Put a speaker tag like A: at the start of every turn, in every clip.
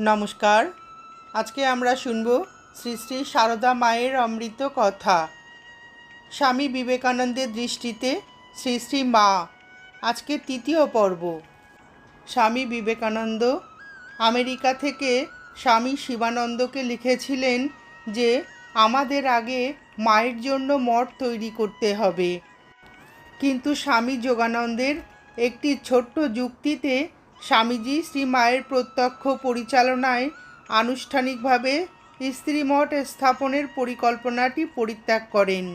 A: নমস্কার। আজকে আমরা শুনব শ্রী শ্রী সারদা মায়ের অমৃত কথা। স্বামী বিবেকানন্দের দৃষ্টিতে শ্রী শ্রী মা, আজকে তৃতীয় পর্ব। স্বামী বিবেকানন্দ আমেরিকা থেকে স্বামী শিবানন্দকে লিখেছিলেন যে, আমাদের আগে মায়ের জন্য মঠ তৈরি করতে হবে। কিন্তু স্বামী যোগানন্দের একটি ছোট্ট যুক্তিতে স্বামীজি শ্রী মায়ের প্রত্যক্ষ পরিচালনায় আনুষ্ঠানিকভাবে স্ত্রীমঠ স্থাপনের পরিকল্পনাটি পরিত্যাগ করেন।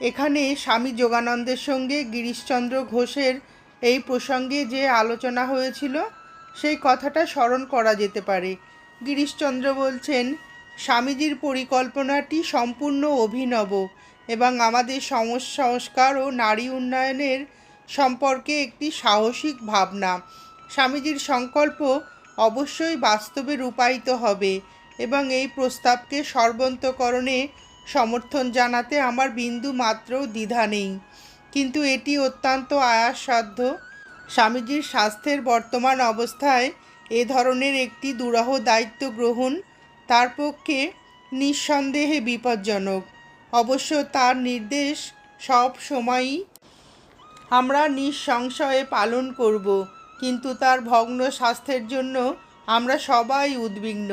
A: এখানে স্বামী যোগানন্দের সঙ্গে গিরিশচন্দ্র ঘোষের এই প্রসঙ্গে যে আলোচনা হয়েছিল, সেই কথাটা স্মরণ করা যেতে পারে। গিরিশচন্দ্র বলছেন, স্বামীজির পরিকল্পনাটি সম্পূর্ণ অভিনব এবং আমাদের সমাজ সংস্কার ও নারী উন্নয়নের সম্পর্কে একটি সাহসিক ভাবনা। স্বামীজির সংকল্প অবশ্যই বাস্তবে রূপায়িত হবে এবং এই প্রস্তাবকে সর্বন্তকরণে সমর্থন জানাতে আমার বিন্দু মাত্র দ্বিধা নেই। কিন্তু এটি অত্যন্ত আয়াসসাধ্য। স্বামীজির স্বাস্থ্যের বর্তমান অবস্থায় এ ধরনের একটি দুরহ দায়িত্ব গ্রহণ তার পক্ষে নিঃসন্দেহে বিপজ্জনক। অবশ্য তার নির্দেশ সব সময়ই আমরা নিঃসংশয়ে পালন করব। কিন্তু তার ভগ্ন স্বাস্থ্যের জন্য আমরা সবাই উদ্বিগ্ন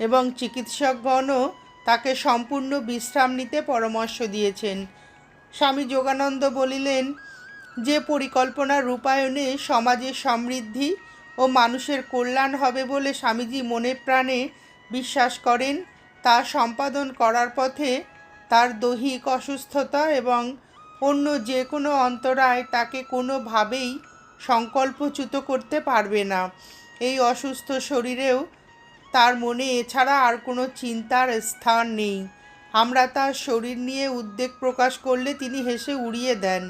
A: এবং চিকিৎসকগণও তাকে সম্পূর্ণ বিশ্রাম নিতে পরামর্শ দিয়েছেন। স্বামী যোগানন্দ বলিলেন, যে পরিকল্পনা রূপায়ণে সমাজের সমৃদ্ধি ও মানুষের কল্যাণ হবে বলে স্বামীজি মনে প্রাণে বিশ্বাস করেন, তা সম্পাদন করার পথে তার দৈহিক অসুস্থতা এবং অন্য যে কোনো অন্তরায় তাকে কোনোভাবেই সংকল্পচ্যুত করতে পারবে না। এই অসুস্থ শরীরেও তার মনে এছাড়া আর কোনো চিন্তার স্থান নেই। আমরা তার শরীর নিয়ে উদ্বেগ প্রকাশ করলে তিনি হেসে উড়িয়ে দেন।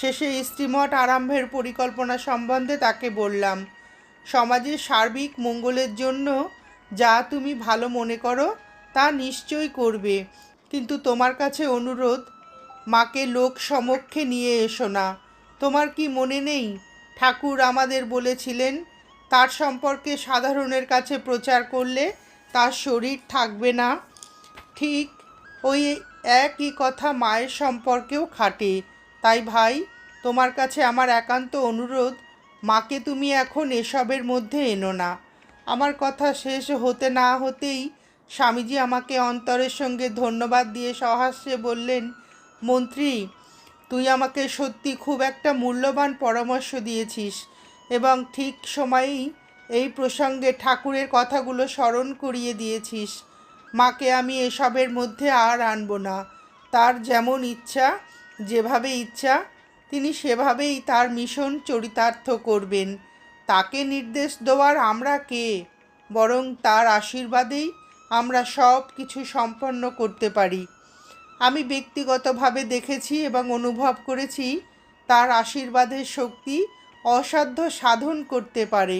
A: শেষে স্ত্রীমঠ আরম্ভের পরিকল্পনা সম্বন্ধে তাকে বললাম সমাজের সার্বিক মঙ্গলের জন্য যা তুমি ভালো মনে করো তা নিশ্চয়ই করবে। কিন্তু তোমার কাছে অনুরোধ, মাকে লোক সমক্ষে নিয়ে এসো না। তোমার কি মনে নেই? ঠাকুর আমাদের বলেছিলেন, তার সম্পর্কে সাধারণের কাছে প্রচার করলে তার শরীর থাকবে না। ঠিক ওই একই কথা মায়ের সম্পর্কেও খাটে। তাই ভাই, তোমার কাছে আমার একান্ত অনুরোধ, মাকে তুমি এখন এসবের মধ্যে এনো না। আমার কথা শেষ হতে না হতেই স্বামীজি আমাকে অন্তরের সঙ্গে ধন্যবাদ দিয়ে সহাস্যে বললেন, মন্ত্রী তুই আমাকে সত্যি খুব একটা মূল্যবান পরামর্শ দিয়েছিস এবং ঠিক সময়েই এই প্রসঙ্গে ঠাকুরের কথাগুলো স্মরণ করিয়ে দিয়েছিস। মাকে আমি এসবের মধ্যে আর আনব না। তার যেমন ইচ্ছা, যেভাবে ইচ্ছা, তিনি সেভাবেই তার মিশন চরিতার্থ করবেন। তাকে নির্দেশ দেওয়ার আমরা কে? বরং তার আশীর্বাদেই আমরা সব কিছু সম্পন্ন করতে পারি। আমি ব্যক্তিগতভাবে দেখেছি এবং অনুভব করেছি, তার আশীর্বাদের শক্তি অসাধ্য সাধন করতে পারে।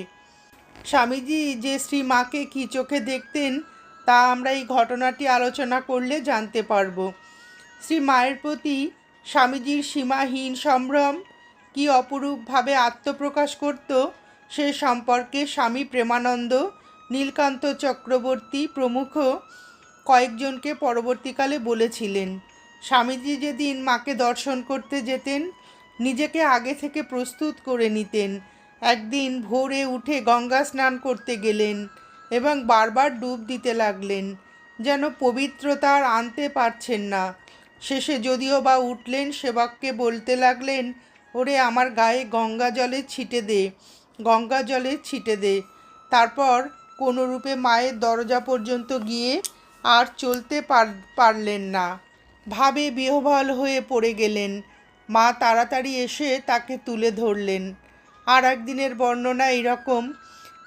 A: স্বামীজি যে শ্রী মাকে কী চোখে দেখতেন, তা আমরা এই ঘটনাটি আলোচনা করলে জানতে পারব। শ্রী মায়ের প্রতি স্বামীজির সীমাহীন সম্ভ্রম কি অপরূপভাবে আত্মপ্রকাশ করত, সে সম্পর্কে স্বামী প্রেমানন্দ, নীলকান্ত চক্রবর্তী প্রমুখ কয়েকজনকে পরবর্তীকালে বলেছিলেন, স্বামীজি যেদিন মাকে দর্শন করতে যেতেন, নিজেকে আগে থেকে প্রস্তুত করে নিতেন। একদিন ভোরে উঠে গঙ্গা স্নান করতে গেলেন এবং বারবার ডুব দিতে লাগলেন, যেন পবিত্রতা আর আনতে পারছেন না। শেষে যদিও বা উঠলেন, সেবককে বলতে লাগলেন, ওরে, আমার গায়ে গঙ্গা জলে ছিটে দে, গঙ্গা জলে ছিটে দে। তারপর কোনো রূপে মায়ের দরজা পর্যন্ত গিয়ে আর চলতে পারলেন না। ভাবে বিহ্বল হয়ে পড়ে গেলেন। মা তাড়াতাড়ি এসে তাকে তুলে ধরলেন। আর একদিনের বর্ণনা এইরকম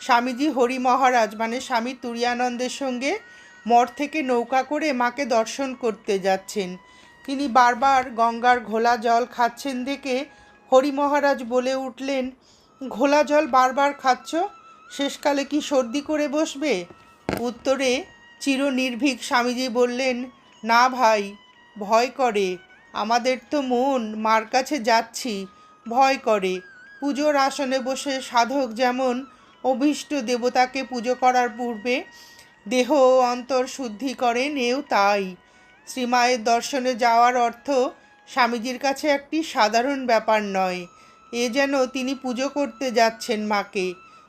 A: স্বামীজি হরি মহারাজ মানে স্বামী তুরিয়ানন্দের সঙ্গে মঠ থেকে নৌকা করে মাকে দর্শন করতে যাচ্ছেন। তিনি বারবার গঙ্গার ঘোলা জল খাচ্ছেন দেখে হরি মহারাজ বলে উঠলেন, ঘোলা জল বারবার খাচ্ছ? শেষকালে কি সর্দি করে বসবে? উত্তরে চির নির্ভীক স্বামীজি বললেন, না ভাই, ভয় করে। আমাদের তো মন মার কাছে যাচ্ছি, ভয় করে। পুজোর আসনে বসে সাধক যেমন অভীষ্ট দেবতাকে পুজো করার পূর্বে দেহ ও অন্তর শুদ্ধি করেন, এও তাই। শ্রীমায়ের দর্শনে যাওয়ার অর্থ স্বামীজির কাছে একটি সাধারণ ব্যাপার নয়, এ যেন তিনি পুজো করতে যাচ্ছেন মাকে।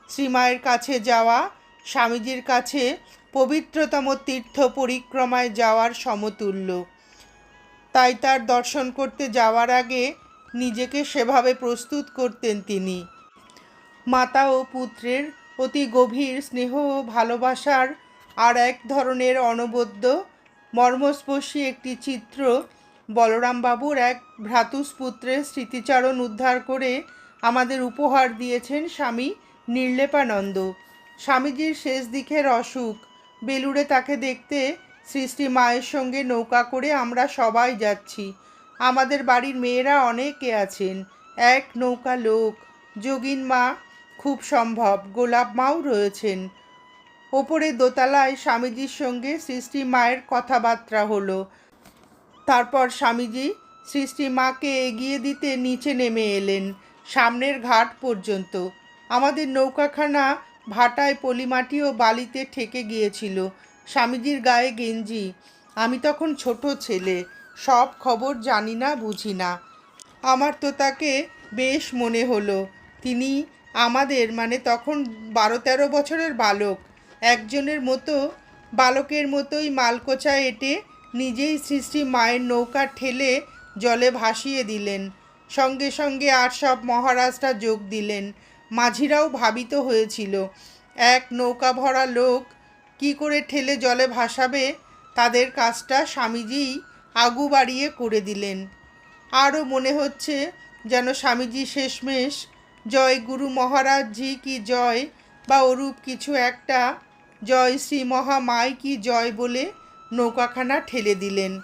A: শ্রীমায়ের কাছে যাওয়া স্বামীজির কাছে পবিত্রতম তীর্থ পরিক্রমায় যাওয়ার সমতুল্য। তাই তার দর্শন করতে যাওয়ার আগে নিজেকে সেভাবে প্রস্তুত করতেন তিনি। মাতা ও পুত্রের অতি গভীর স্নেহ ও ভালোবাসার আর এক ধরনের অনবদ্য, মর্মস্পর্শী একটি চিত্র বলরামবাবুর এক ভ্রাতুষ্পুত্রের স্মৃতিচারণ উদ্ধার করে আমাদের উপহার দিয়েছেন স্বামী নির্লেপানন্দ। স্বামীজির শেষ দিকের অসুখ বেলুড়ে তাকে দেখতে সৃষ্টি মায়ের সঙ্গে নৌকা করে আমরা সবাই যাচ্ছি। আমাদের বাড়ির মেয়েরা অনেকে আছেন। এক নৌকা লোক, যোগিন মা, খুব সম্ভব, গোলাপ মাও রয়েছেন। ওপরে দোতলায় স্বামীজির সঙ্গে সৃষ্টি মায়ের কথাবার্তা হলো। তারপর স্বামীজি সৃষ্টি মাকে এগিয়ে দিতে নিচে নেমে এলেন, সামনের ঘাট পর্যন্ত। আমাদের নৌকাখানা ভাটায় পলিমাটি ও বালিতে ঠেকে গিয়েছিল। স্বামীজির গায়ে গেঞ্জি। আমি তখন ছোট ছেলে। সব খবর জানি না, বুঝি না। আমার তো তাকে বেশ মনে হলো। তিনি আমাদের মানে তখন বারো তেরো বছরের বালক। একজনের মতো, বালকের মতোই মালকোচা এঁটে নিজেই সৃষ্টি মায়ের নৌকা ঠেলে জলে ভাসিয়ে দিলেন। সঙ্গে সঙ্গে আর সব মহারাজরা যোগ দিলেন। মাঝিরাও ভাবিত হয়েছিল। এক নৌকা ভরা লোক কি করে ঠেলে জলে ভাসাবে? তাদের কাজটা স্বামীজিই আগু বাড়িয়ে করে দিলেন। আরও মনে হচ্ছে যেন স্বামীজি শেষমেশ, জয় গুরু মহারাজ জি কি জয়, বা ওরূপ কিছু একটা, জয় শ্রী মহামায় কি জয় বলে নৌকাখানা ঠেলে দিলেন।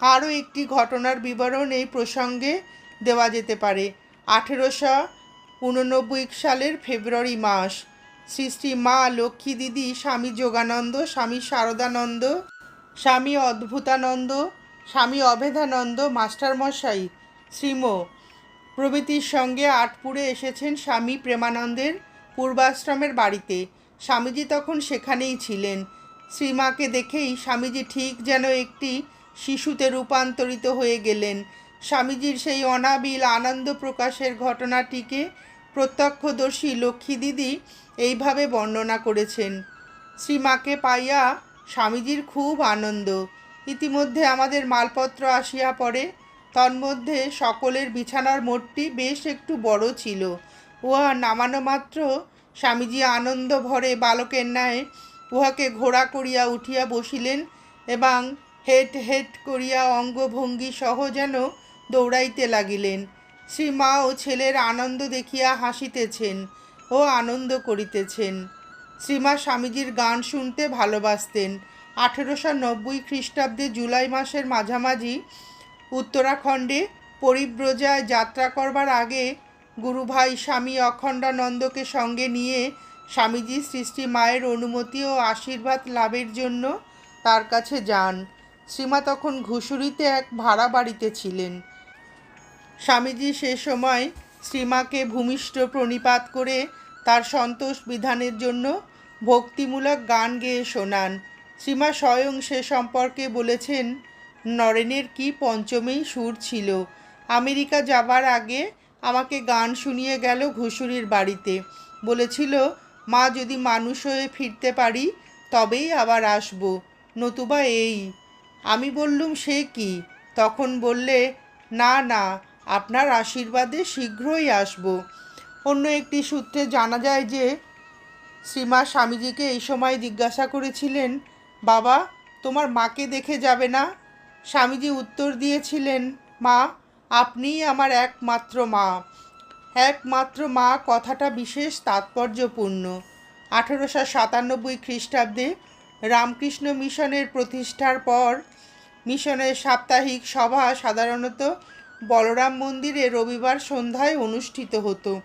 A: আরও একটি ঘটনার বিবরণ এই প্রসঙ্গে দেওয়া যেতে পারে। আঠেরোশো উননব্বই সালের ফেব্রুয়ারি মাস। শ্রী মা লক্ষ্মী দিদি, স্বামী যোগানন্দ, স্বামী শারদানন্দ, স্বামী অদ্ভুতানন্দ, স্বামী অভেদানন্দ, মাস্টারমশাই, শ্রীম। প্রভৃতির সঙ্গে আটপুরে এসেছেন স্বামী প্রেমানন্দের পূর্বাশ্রমের বাড়িতে। স্বামীজি তখন সেখানেই ছিলেন। শ্রীমাকে দেখেই স্বামীজি ঠিক যেন একটি শিশুতে রূপান্তরিত হয়ে গেলেন। স্বামীজির সেই অনাবিল আনন্দ প্রকাশের ঘটনাটিকে প্রত্যক্ষদর্শী লক্ষ্মী দিদি এইভাবে বর্ণনা করেছেন শ্রীমাকে পাইয়া স্বামীজির খুব আনন্দ। ইতিমধ্যে আমাদের মালপত্র আসিয়া পড়ে। তন্মধ্যে সকলের বিছানার মোটটি বেশ একটু বড় ছিল। উহা নামানো মাত্র স্বামীজি আনন্দ ভরে বালকের ন্যায় উহাকে ঘোড়া করিয়া উঠিয়া বসিলেন এবং হেট হেট করিয়া অঙ্গভঙ্গি সহ যেন দৌড়াইতে লাগিলেন। শ্রী মা ও ছেলের আনন্দ দেখিয়া হাসিতেছেন ও আনন্দ করিতেছেন। শ্রীমা স্বামীজির গান শুনতে ভালোবাসতেন। আঠেরোশো নব্বই খ্রিস্টাব্দে জুলাই মাসের মাঝামাঝি উত্তরাখণ্ডে পরিব্রজায় যাত্রা করবার আগে গুরুভাই স্বামী অখণ্ডানন্দকে সঙ্গে নিয়ে স্বামীজি সৃষ্টি মায়ের অনুমতি ও আশীর্বাদ লাভের জন্য তার কাছে যান। শ্রীমা তখন ঘুষুরিতে এক ভাড়া বাড়িতে ছিলেন। স্বামীজি সে সময় শ্রীমাকে ভূমিষ্ঠ প্রণিপাত করে তার সন্তোষ বিধানের জন্য ভক্তিমূলক গান গেয়ে শোনান। শ্রীমা স্বয়ং সে সম্পর্কে বলেছেন, নরেনের কি পঞ্চমেই সুর ছিল। আমেরিকা যাবার আগে আমাকে গান শুনিয়ে গেল ঘুষুরির বাড়িতে। বলেছিল, মা, যদি মানুষ হয়ে ফিরতে পারি, তবেই আবার আসব। নতুবা এই। আমি বললুম, সে কি? তখন বললে, না না আপনার আশীর্বাদে শীঘ্রই আসব। অন্য একটি সূত্রে জানা যায় যে শ্রীমা স্বামীজিকে এই সময় জিজ্ঞাসা করেছিলেন, বাবা, তোমার মাকে দেখে যাবে না? স্বামীজি উত্তর দিয়েছিলেন, মা, আপনিই আমার একমাত্র মা। একমাত্র মা কথাটা বিশেষ তাৎপর্যপূর্ণ। আঠেরোশো সাতানব্বই খ্রিস্টাব্দে রামকৃষ্ণ মিশনের প্রতিষ্ঠার পর, মিশনের সাপ্তাহিক সভা সাধারণত বলরাম মন্দিরে রবিবার সন্ধ্যায় অনুষ্ঠিত হতো।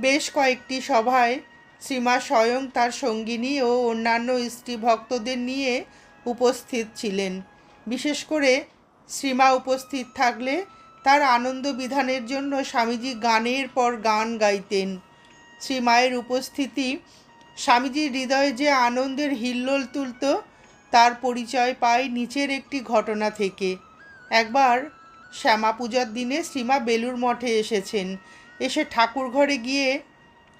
A: বেশ কয়েকটি সভায় শ্রীমা স্বয়ং তার সঙ্গিনী ও অন্যান্য স্ত্রী ভক্তদের নিয়ে উপস্থিত ছিলেন। বিশেষ করে শ্রীমা উপস্থিত থাকলে তার আনন্দ বিধানের জন্য স্বামীজি গানের পর গান গাইতেন। শ্রী মায়ের উপস্থিতি স্বামীজির হৃদয়ে যে আনন্দের হিল্লোল তুলত, তার পরিচয় পায় নিচের একটি ঘটনা থেকে। একবার শ্যামা পূজার দিনে শ্রীমা বেলুর মঠে এসেছেন। এসে ঠাকুর ঘরে গিয়ে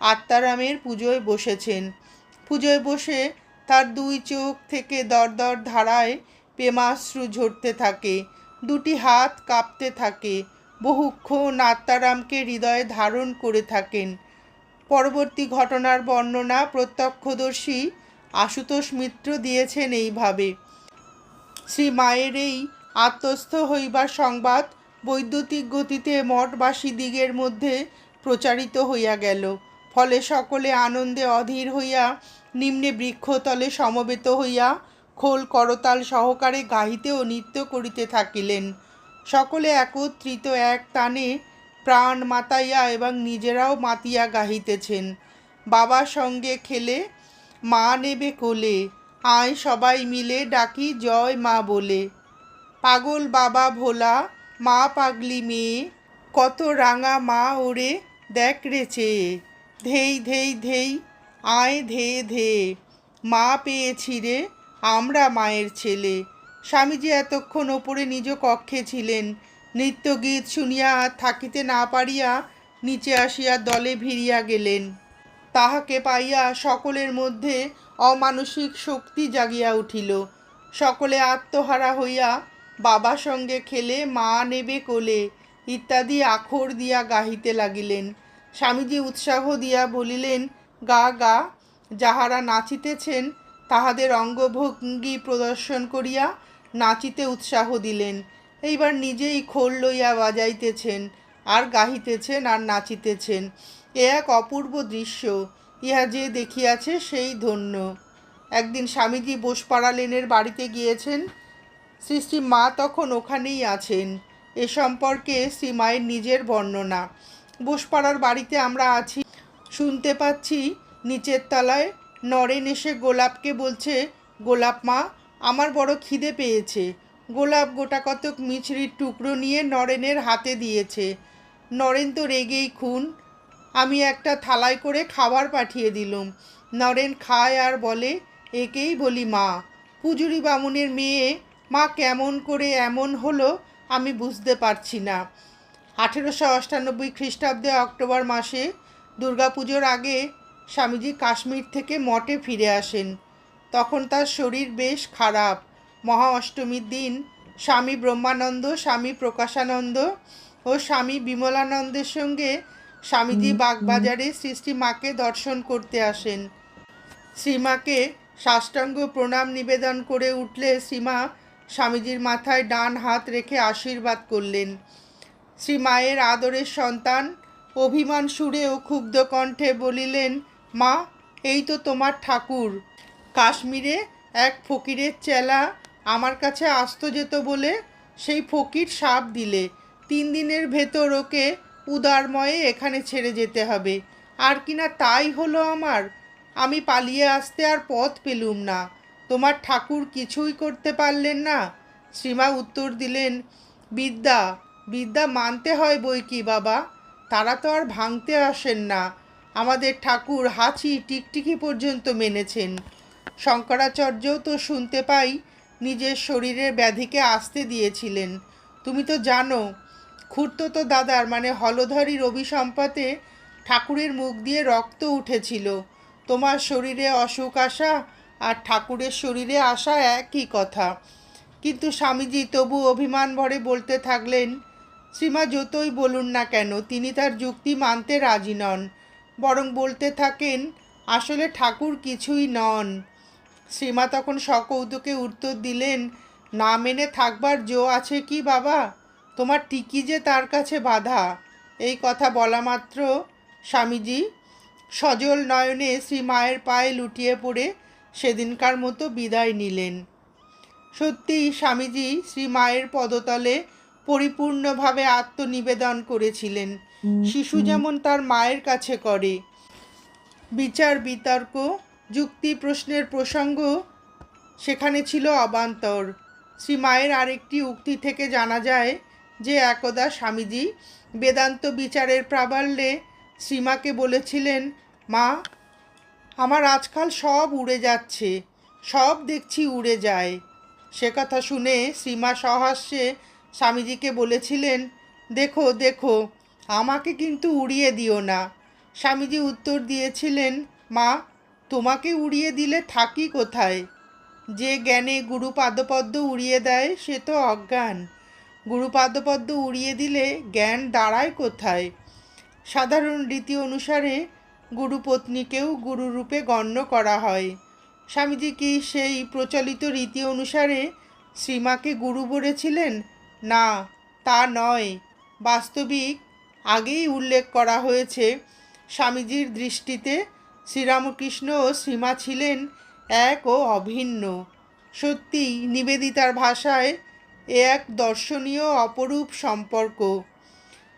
A: আত্মারামের পুজোয় বসেছেন। পুজোয় বসে তার দুই চোখ থেকে দরদর ধারায় প্রেমাশ্রু ঝরতে থাকে, দুটি হাত কাঁপতে থাকে, বহুক্ষণ আত্মারামকে হৃদয়ে ধারণ করে থাকেন। পরবর্তী ঘটনার বর্ণনা প্রত্যক্ষদর্শী আশুতোষ মিত্র দিয়েছেন এইভাবে। শ্রী মায়ের এই আত্মস্থ হইবার সংবাদ বৈদ্যুতিক গতিতে মঠবাসী দিগের মধ্যে প্রচারিত হইয়া গেল। ফলে সকলে আনন্দে অধীর হইয়া নিম্নে বৃক্ষতলে সমবেত হইয়া খোল করতাল সহকারে গাহিতে ও নৃত্য করিতে থাকিলেন। সকলে একত্রিত এক টানে প্রাণ মাতাইয়া এবং নিজেরাও মাতিয়া গাহিতেছেন। বাবার সঙ্গে খেলে মা নেবে কোলে। আয় সবাই মিলে ডাকি জয় মা বলে। পাগল বাবা ভোলা, মা পাগলি মেয়ে, কত রাঙা মা ওরে দেখ রে চেয়ে। ধেই ধেই ধেই, আয় ধে ধে, মা পেয়েছি রে আমরা মায়ের ছেলে। স্বামীজি এতক্ষণ ওপরে নিজ কক্ষে ছিলেন। নৃত্যগীত শুনিয়া আর থাকিতে না পারিয়া নিচে আসিয়া দলে ভিড়িয়া গেলেন। তাহাকে পাইয়া সকলের মধ্যে অমানসিক শক্তি জাগিয়া উঠিল। সকলে আত্মহারা হইয়া বাবা সঙ্গে খেলে মা নেবে কোলে, ইত্যাদি আখর দিয়া গাহিতে লাগিলেন। স্বামীজি উৎসাহ দিয়া বলিলেন, গা গা, যাহারা নাচিতেছেন, তাহাদের অঙ্গভঙ্গি প্রদর্শন করিয়া নাচিতে উৎসাহ দিলেন। এইবার নিজেই খোল লইয়া বাজাইতেছেন, আর গাহিতেছেন, আর নাচিতেছেন। এ এক অপূর্ব দৃশ্য, ইহা যে দেখিয়াছে সেই ধন্য। একদিন স্বামীজি বোসপাড়া লেনের বাড়িতে গিয়েছেন শ্রী শ্রী মা তখন ওখানেই আছেন। এ সম্পর্কে শ্রী মায়ের নিজের বর্ণনা। বোসপাড়ার বাড়িতে আমরা আছি। শুনতে পাচ্ছি, নিচের তলায় নরেন এসে গোলাপকে বলছে, গোলাপ মা, আমার বড় খিদে পেয়েছে। গোলাপ গোটা কতক মিছরির টুকরো নিয়ে নরেনের হাতে দিয়েছে। নরেন তো রেগেই খুন। আমি একটা থালায় করে খাবার পাঠিয়ে দিলুম। নরেন খায় আর বলে, একেই বলি মা। পুজুরি বামুনের মেয়ে মা কেমন করে এমন হলো আমি বুঝতে পারছি না। আঠেরোশো অষ্টানব্বই খ্রিস্টাব্দে অক্টোবর মাসে দুর্গাপুজোর আগে স্বামীজি কাশ্মীর থেকে মঠে ফিরে আসেন। তখন তার শরীর বেশ খারাপ। মহা অষ্টমীর দিন স্বামী ব্রহ্মানন্দ স্বামী প্রকাশানন্দ ও স্বামী বিমলানন্দের সঙ্গে স্বামীজি বাগবাজারে সৃষ্টি মাকে দর্শন করতে আসেন। শ্রীমাকে সাষ্টাঙ্গ প্রণাম নিবেদন করে উঠলে শ্রীমা স্বামীজির মাথায় ডান হাত রেখে আশীর্বাদ করলেন। শ্রী মায়ের আদরের সন্তান অভিমান সুরে ও ক্ষুব্ধ কণ্ঠে বলিলেন, মা, এই তো তোমার ঠাকুর। কাশ্মীরে এক ফকিরের চেলা আমার কাছে আসতো যেত বলে সেই ফকির সাপ দিলে। তিন দিনের ভেতর ওকে উদারময়ে এখানে ছেড়ে যেতে হবে। আর কিনা তাই হলো আমার। আমি পালিয়ে আসতে আর পথ পেলুম না। তোমার ঠাকুর কিছুই করতে পারলেন না। শ্রীমা উত্তর দিলেন, বিদ্যা বিদ্যা মানতে হয় বই কি বাবা? তারা তো আর ভাঙতে আসেন না। আমাদের ঠাকুর হাঁচি টিকটিকি পর্যন্ত মেনেছেন। শঙ্করাচার্যও তো শুনতে পাই, নিজের শরীরের ব্যাধিকে আসতে দিয়েছিলেন। তুমি তো জানো, খুঁড়তো তো দাদার মানে হলধরির অভিসম্পাতে ঠাকুরের মুখ দিয়ে রক্ত উঠেছিল। তোমার শরীরে অসুখ আসা আর ঠাকুরের শরীরে আসা একই কথা। কিন্তু স্বামীজি তবু অভিমান ভরে বলতে থাকলেন, শ্রীমা, যতই বলুন না কেন, তিনি তার যুক্তি মানতে রাজি নন। বরং বলতে থাকেন, আসলে ঠাকুর কিছুই নন। শ্রীমা তখন সকৌতুকে উত্তর দিলেন, না মেনে থাকবার জো আছে কি বাবা? তোমার টিকি যে তার কাছে বাধা। এই কথা বলা মাত্র স্বামীজি সজল নয়নে শ্রী মায়ের পায়ে লুটিয়ে পড়ে সেদিনকার মতো বিদায় নিলেন। সত্যিই স্বামীজি শ্রী মায়ের পদতলে পরিপূর্ণভাবে আত্মনিবেদন করেছিলেন। শিশু যেমন তার মায়ের কাছে করে। বিচার বিতর্ক যুক্তি প্রশ্নের প্রসঙ্গ সেখানে ছিল অবান্তর। শ্রী মায়ের আরেকটি উক্তি থেকে জানা যায় যে একদা স্বামীজি বেদান্ত বিচারের প্রাবল্যে শ্রীমাকে বলেছিলেন মা আমার আজকাল সব উড়ে যাচ্ছে, সব দেখছি উড়ে যায়। সে কথা শুনে শ্রীমা সহাস্যে স্বামীজিকে বলেছিলেন, দেখো দেখো, আমাকে কিন্তু উড়িয়ে দিও না। স্বামীজি উত্তর দিয়েছিলেন, মা, তোমাকে উড়িয়ে দিলে থাকি কোথায়? যে জ্ঞানে গুরু পাদপদ্ম উড়িয়ে দেয়, সে তো অজ্ঞান। গুরু পাদপদ্ম উড়িয়ে দিলে জ্ঞান দাঁড়ায় কোথায়? সাধারণ রীতি অনুসারে গুরুপত্নীকেও গুরুরূপে গণ্য করা হয়। স্বামীজি কি সেই প্রচলিত রীতি অনুসারে শ্রীমাকে গুরু বলেছিলেন? না, তা নয়। বাস্তবিক আগেই উল্লেখ করা হয়েছে, স্বামীজির দৃষ্টিতে শ্রীরামকৃষ্ণ ও শ্রীমা ছিলেন এক ও অভিন্ন। সত্যিই নিবেদিতার ভাষায় এ এক দর্শনীয় অপরূপ সম্পর্ক।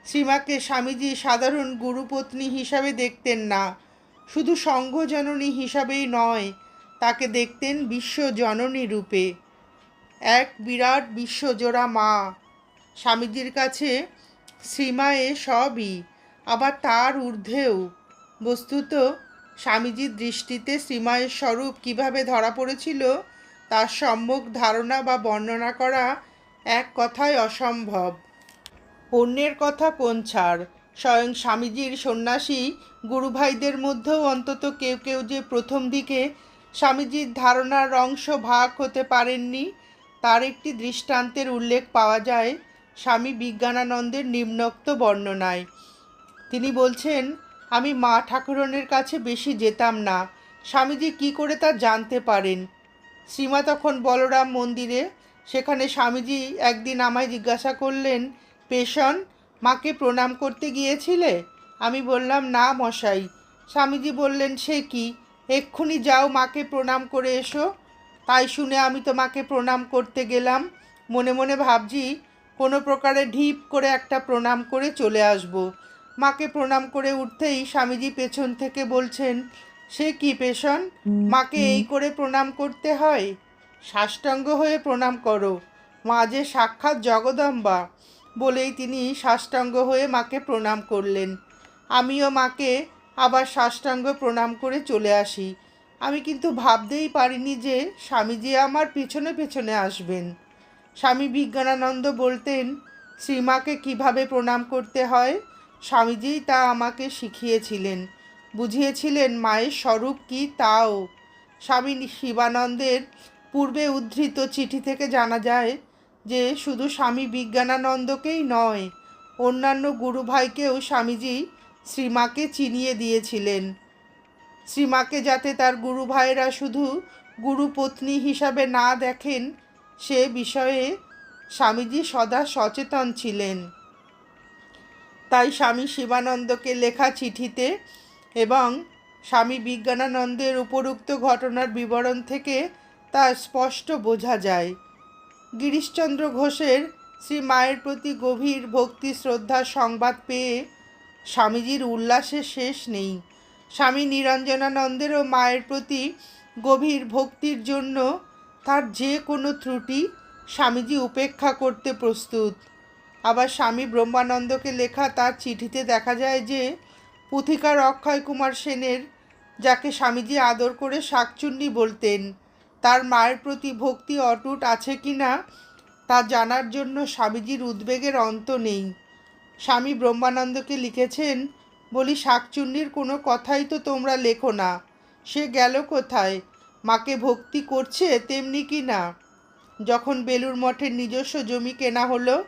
A: শ্রীমাকে স্বামীজি সাধারণ গুরুপত্নী হিসাবে দেখতেন না। শুধু সংঘজননী হিসাবেই নয়, তাকে দেখতেন বিশ্বজননী রূপে। এক বিরাট বিশ্বজোড়া মা। স্বামীজির কাছে শ্রীমা এ সবই, আবার তার ঊর্ধ্বেও। বস্তুত, স্বামীজির দৃষ্টিতে শ্রীমায়ের স্বরূপ কীভাবে ধরা পড়েছিল, তার সম্যক ধারণা বা বর্ণনা করা এক কথায় অসম্ভব। অন্যের কথা কোন ছাড়? স্বয়ং স্বামীজির সন্ন্যাসী গুরুভাইদের মধ্যেও অন্তত কেউ কেউ যে প্রথম দিকে স্বামীজির ধারণার অংশ ভাগ হতে পারেননি, তার একটি দৃষ্টান্তের উল্লেখ পাওয়া যায় স্বামী বিজ্ঞানানন্দের নিম্নোক্ত বর্ণনায়। তিনি বলছেন, আমি মা ঠাকুরনের কাছে বেশি যেতাম না। স্বামীজি কি করে তা জানতে পারেন? শ্রীমা তখন বলরাম মন্দিরে, সেখানে স্বামীজি একদিন আমায় জিজ্ঞাসা করলেন পেশন মাকে প্রণাম করতে গিয়েছিলে? আমি বললাম না মশাই। স্বামীজি বললেন সে কি? এক্ষুনি যাও মাকে প্রণাম করে এসো। তাই শুনে আমি তো মাকে প্রণাম করতে গেলাম। মনে মনে ভাবছি কোনো প্রকারে ঢিপ করে একটা প্রণাম করে চলে আসব। মাকে প্রণাম করে উঠতেই স্বামীজি পেছন থেকে বলছেন সে কি পেশন? মাকে এই করে প্রণাম করতে হয়? সাষ্টাঙ্গ হয়ে প্রণাম করো। মা যে সাক্ষাৎ জগদম্বা। বলেই তিনি সাষ্টাঙ্গ হয়ে মাকে প্রণাম করলেন। আমিও মাকে আবার সাষ্টাঙ্গ প্রণাম করে চলে আসি। আমি কিন্তু ভাবতেই পারিনি যে স্বামীজি আমার পেছনে পেছনে আসবেন। স্বামী বিজ্ঞানানন্দ বলতেন, শ্রীমাকে কীভাবে প্রণাম করতে হয়? স্বামীজিই তা আমাকে শিখিয়েছিলেন। বুঝিয়েছিলেন, মায়ের স্বরূপ কি তাও? স্বামী শিবানন্দের পূর্বে উদ্ধৃত চিঠি থেকে জানা যায় যে শুধু স্বামী বিজ্ঞানানন্দকেই নয়, অন্যান্য গুরু ভাইকেও স্বামীজি শ্রীমাকে চিনিয়ে দিয়েছিলেন। শ্রীমাকে যাতে তার গুরু ভাইয়েরা শুধু গুরু পত্নী হিসাবে না দেখেন, সে বিষয়ে স্বামীজি সদা সচেতন ছিলেন। তাই স্বামী শিবানন্দকে লেখা চিঠিতে এবং স্বামী বিজ্ঞানানন্দের উপরুক্ত ঘটনার বিবরণ থেকে তা স্পষ্ট বোঝা যায়। গিরিশচন্দ্র ঘোষের শ্রী মায়ের প্রতি গভীর ভক্তি শ্রদ্ধার সংবাদ পেয়ে স্বামীজির উল্লাসের শেষ নেই। স্বামী নিরঞ্জনানন্দেরও মায়ের প্রতি গভীর ভক্তির জন্য তার যে কোনো ত্রুটি স্বামীজি উপেক্ষা করতে প্রস্তুত। আবার স্বামী ব্রহ্মানন্দকে লেখা তার চিঠিতে দেখা যায় যে, পুথিকার অক্ষয় কুমার সেনের, যাকে স্বামীজি আদর করে শাকচুন্নি বলতেন তার মায়ের প্রতি ভক্তি অটুট আছে কি না, তা জানার জন্য স্বামীজির উদ্বেগের অন্ত নেই। স্বামী ব্রহ্মানন্দকে লিখেছেন, বলি, শাকচুন্নির কোনো কথাই তো তোমরা লেখো না। সে গেল কোথায়? মাকে ভক্তি করছে তেমনি কি না? যখন বেলুর মঠের নিজস্ব জমি কেনা হলো,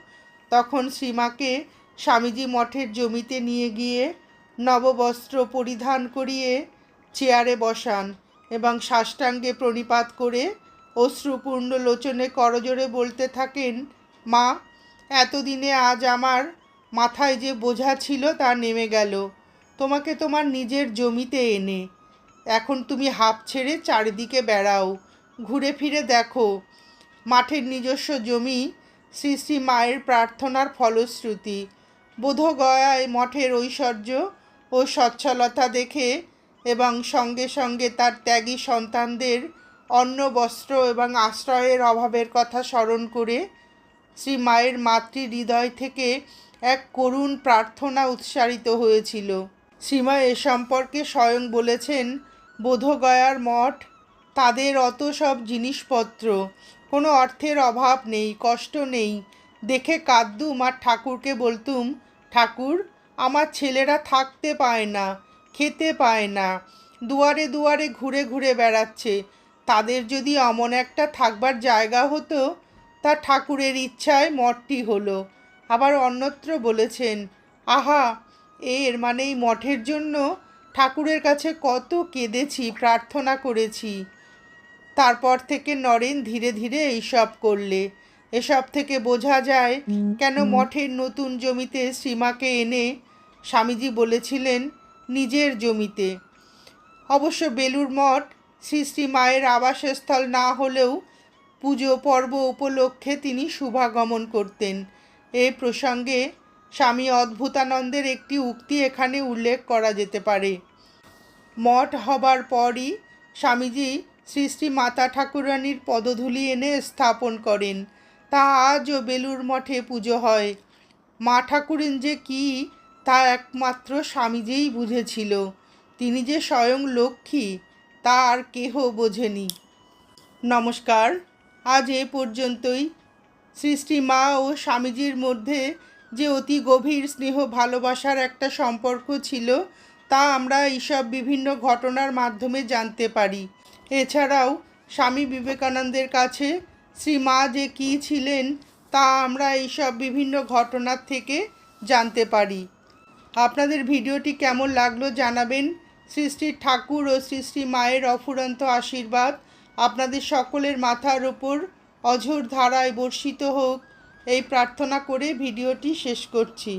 A: তখন শ্রীমাকে স্বামীজি মঠের জমিতে নিয়ে গিয়ে নববস্ত্র পরিধান করিয়ে চেয়ারে বসান। এবং সাষ্টাঙ্গে প্রণিপাত করে অশ্রুপূর্ণ লোচনে করজোরে বলতে থাকেন, মা, এতদিনে আজ আমার মাথায় যে বোঝা ছিল তা নেমে গেল। তোমাকে তোমার নিজের জমিতে এনে। এখন তুমি হাঁপ ছেড়ে চারিদিকে বেড়াও। ঘুরে ফিরে দেখো, মাঠের নিজস্ব জমি শ্রী শ্রী মায়ের প্রার্থনার ফলশ্রুতি। বোধগয়ায় মঠের ঐশ্বর্য ও সচ্ছলতা দেখে এবং সঙ্গে সঙ্গে তার ত্যাগী সন্তানদের অন্ন, বস্ত্র এবং আশ্রয়ের অভাবের কথা স্মরণ করে শ্রী মায়ের মাতৃ হৃদয় থেকে এক করুণ প্রার্থনা উৎসারিত হয়েছিল। শ্রীমা এ সম্পর্কে স্বয়ং বলেছেন, বোধগয়ার মঠ, তাদের অত সব জিনিসপত্র। কোনো অর্থের অভাব নেই, কষ্ট নেই। দেখে কাদ্দুম আর ঠাকুরকে বলতুম, ঠাকুর, আমার ছেলেরা থাকতে পায় না। খেতে পায় না। দুয়ারে দুয়ারে ঘুরে ঘুরে বেড়াচ্ছে। তাদের যদি অমন একটা থাকবার জায়গা হতো তা ঠাকুরের ইচ্ছায় মঠটি হলো। আবার অন্যত্র বলেছেন আহা এর মানে এই মঠের জন্য ঠাকুরের কাছে কত কেঁদেছি প্রার্থনা করেছি। তারপর থেকে নরেন ধীরে ধীরে এইসব করলে। এসব থেকে বোঝা যায় কেন মঠের নতুন জমিতে শ্রীমাকে এনে স্বামীজি বলেছিলেন নিজের জমিতে। অবশ্য বেলুর মঠ শ্রী শ্রী মায়ের আবাসস্থল না হলেও পুজো পর্ব উপলক্ষে তিনি শুভাগমন করতেন। এ প্রসঙ্গে স্বামী অদ্ভুতানন্দের একটি উক্তি এখানে উল্লেখ করা যেতে পারে। মঠ হবার পরই স্বামীজি শ্রী শ্রী মাতা ঠাকুরানীর পদধূলি এনে স্থাপন করেন। তা আজও বেলুর মঠে পুজো হয়। মা ঠাকুরিন যে কী তা একমাত্র স্বামীজিই বুঝেছিল। তিনি যে স্বয়ং লক্ষ্মী, তা আর কেহ বোঝেনি। নমস্কার, আজ এ পর্যন্তই। সৃষ্টি মা ও স্বামীজির মধ্যে যে অতি গভীর স্নেহ ভালোবাসার একটা সম্পর্ক ছিল, তা আমরা এইসব বিভিন্ন ঘটনার মাধ্যমে জানতে পারি। এছাড়াও স্বামী বিবেকানন্দের কাছে, শ্রী মা যে কী ছিলেন, তা আমরা এইসব বিভিন্ন ঘটনার থেকে জানতে পারি। আপনাদের ভিডিওটি কেমন লাগল জানাবেন। শ্রী ঠাকুর ও শ্রী মায়ের অফুরন্ত আশীর্বাদ আপনাদের সকলের মাথার ওপর অঝোর ধারায় বর্ষিত হোক। এই প্রার্থনা করে ভিডিওটি শেষ করছি।